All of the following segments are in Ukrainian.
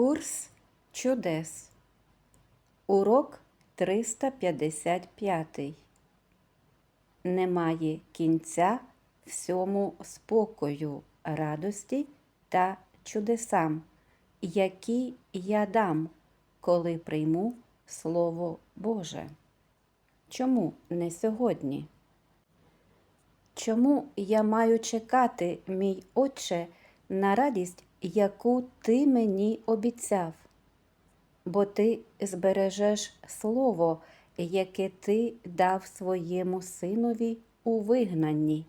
Курс чудес. Урок 355. Немає кінця всьому спокою, радості та чудесам, які я дам, коли прийму Слово Боже. Чому не сьогодні? Чому я маю чекати, мій Отче, на радість, яку ти мені обіцяв? Бо ти збережеш слово, яке ти дав своєму синові у вигнанні.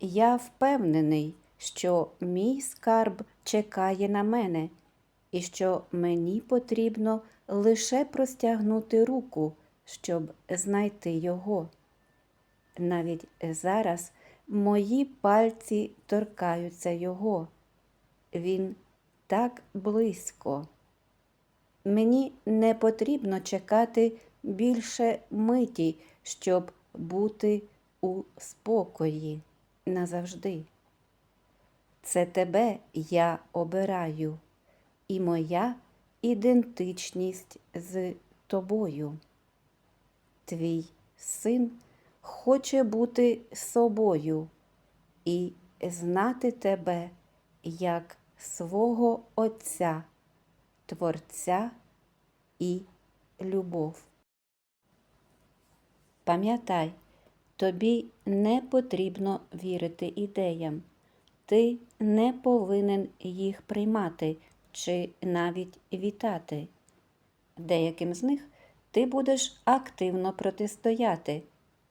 Я впевнений, що мій скарб чекає на мене, і що мені потрібно лише простягнути руку, щоб знайти його. Навіть зараз мої пальці торкаються його. Він так близько. Мені не потрібно чекати більше миті, щоб бути у спокої назавжди. Це тебе я обираю, і моя ідентичність з тобою. Твій син хоче бути собою і знати тебе як свого Отця, Творця і любов. Пам'ятай, тобі не потрібно вірити ідеям, ти не повинен їх приймати чи навіть вітати. Деяким з них ти будеш активно протистояти.